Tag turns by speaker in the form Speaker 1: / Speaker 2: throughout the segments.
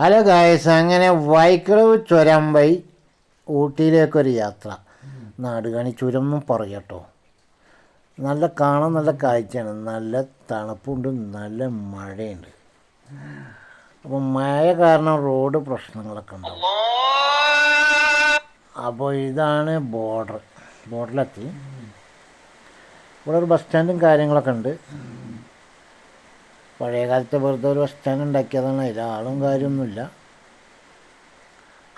Speaker 1: Hello guys അങ്ങനെ വൈക്കളവ് ചുരം വഴി ഊട്ടിയിലേക്കൊരു യാത്ര. നാടുകാണി ചുരം എന്നും പറയട്ടോ. നല്ല കാണാൻ നല്ല കാഴ്ചയാണ്. നല്ല തണുപ്പുണ്ട് നല്ല മഴയുണ്ട്. അപ്പം മഴ കാരണം റോഡ് പ്രശ്നങ്ങളൊക്കെ ഉണ്ടാവും. അപ്പോൾ ഇതാണ് ബോർഡർ ബോർഡറിലെത്തി ഇവിടെ ഒരു ബസ് സ്റ്റാൻഡും കാര്യങ്ങളൊക്കെ ഉണ്ട്. പഴയ കാലത്ത് വെറുതെ ഒരു സ്റ്റാൻഡ് ഉണ്ടാക്കിയതാണ്. ആളും കാര്യമൊന്നുമില്ല.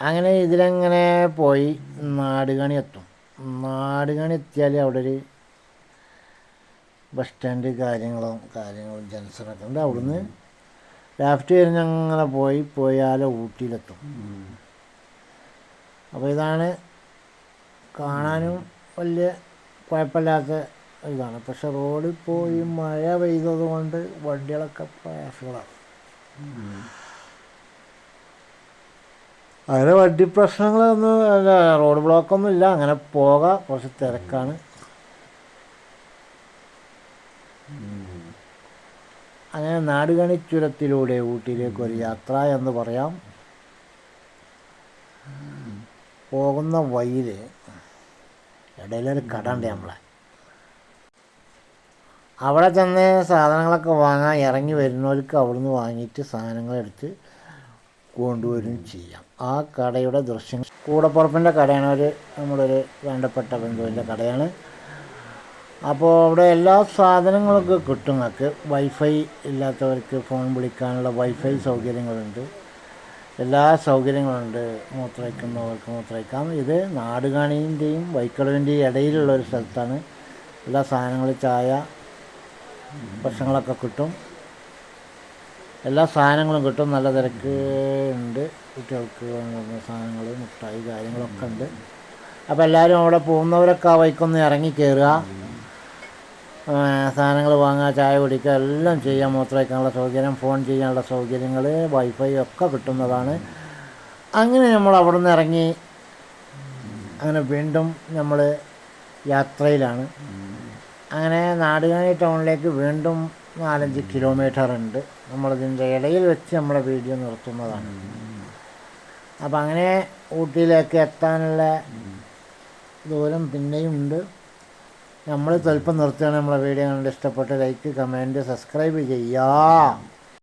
Speaker 1: അങ്ങനെ ഇതിലങ്ങനെ പോയി? നാടുകാണി എത്തും. നാടുകാണി എത്തിയാൽ അവിടെ ഒരു ബസ് സ്റ്റാൻഡ് കാര്യങ്ങളും കാര്യങ്ങളും ജനസനൊക്കെ ഉണ്ട്. അവിടുന്ന് ലാഫ്റ്റ് കഴിഞ്ഞ് അങ്ങനെ പോയി പോയാൽ ഊട്ടിയിലെത്തും. അപ്പോൾ ഇതാണ് കാണാനും വലിയ കുഴപ്പമില്ലാത്ത ഇതാണ്. പക്ഷെ റോഡിൽ പോയി മഴ പെയ്തത് കൊണ്ട് വണ്ടികളൊക്കെ പ്രയാസങ്ങളാണ് അങ്ങനെ വണ്ടി പ്രശ്നങ്ങളൊന്നും അല്ല. റോഡ് ബ്ലോക്കൊന്നും ഇല്ല. അങ്ങനെ പോകാം. കുറച്ച് തിരക്കാണ്. അങ്ങനെ നാടുകണി ചുരത്തിലൂടെ ഊട്ടിയിലേക്ക് ഒരു യാത്ര എന്ന് പറയാം. പോകുന്ന വഴിയിൽ ഇടയിലൊരു കട ഉണ്ട് നമ്മളെ. അവിടെ ചെന്ന് സാധനങ്ങളൊക്കെ വാങ്ങാൻ ഇറങ്ങി വരുന്നവർക്ക് അവിടുന്ന് വാങ്ങിയിട്ട് സാധനങ്ങളെടുത്ത് കൊണ്ടുവരും ചെയ്യാം. ആ കടയുടെ ദൃശ്യം കൂടപ്പുറപ്പിന്റെ കടയാണ്. ഒരു നമ്മുടെ ഒരു വേണ്ടപ്പെട്ട ബന്ധുവിന്റെ കടയാണ്. അപ്പോൾ അവിടെ എല്ലാ സാധനങ്ങളൊക്കെ കിട്ടും നമുക്ക് വൈഫൈ ഇല്ലാത്തവർക്ക് ഫോൺ വിളിക്കാനുള്ള വൈഫൈ സൗകര്യങ്ങളുണ്ട്. എല്ലാ സൗകര്യങ്ങളുണ്ട്. മൂത്രയ്ക്കുന്നവർക്ക് മൂത്രയ്ക്കാം ഇത് നാടുകാണീന്റെയും വൈക്കളവിന്റെയും ഇടയിലുള്ള ഒരു സ്ഥലത്താണ്. എല്ലാ സാധനങ്ങളും ചായ ഭക്ഷണങ്ങളൊക്കെ കിട്ടും. എല്ലാ സാധനങ്ങളും കിട്ടും. നല്ല തിരക്ക് ഉണ്ട്. കുട്ടികൾക്ക് സാധനങ്ങൾ മിഠായി കാര്യങ്ങളൊക്കെ ഉണ്ട്. അപ്പോൾ എല്ലാവരും അവിടെ പോകുന്നവരൊക്കെ ആ വൈക്കൊന്ന് ഇറങ്ങി കയറുക. സാധനങ്ങൾ വാങ്ങുക ചായ കുടിക്കുക എല്ലാം ചെയ്യാം മൂത്രമൊഴിക്കാനുള്ള സൗകര്യം. ഫോൺ ചെയ്യാനുള്ള സൗകര്യങ്ങൾ വൈഫൈ ഒക്കെ കിട്ടുന്നതാണ്. അങ്ങനെ നമ്മൾ അവിടെ നിന്ന് ഇറങ്ങി അങ്ങനെ വീണ്ടും നമ്മൾ യാത്രയിലാണ്. അങ്ങനെ നാടുകാണി ടൗണിലേക്ക് വീണ്ടും നാലഞ്ച് കിലോമീറ്റർ ഉണ്ട്. നമ്മളതിന്റെ ഇടയിൽ വെച്ച് നമ്മളെ വീഡിയോ നിർത്തുന്നതാണ്. അപ്പം അങ്ങനെ ഊട്ടിയിലേക്ക് എത്താനുള്ള ദൂരം പിന്നെയും ഉണ്ട്. നമ്മൾ സ്വല്പം നിർത്തുകയാണ്. നമ്മളെ വീഡിയോ കണ്ട് ഇഷ്ടപ്പെട്ട് ലൈക്ക് കമന്റ് സബ്സ്ക്രൈബ് ചെയ്യുക.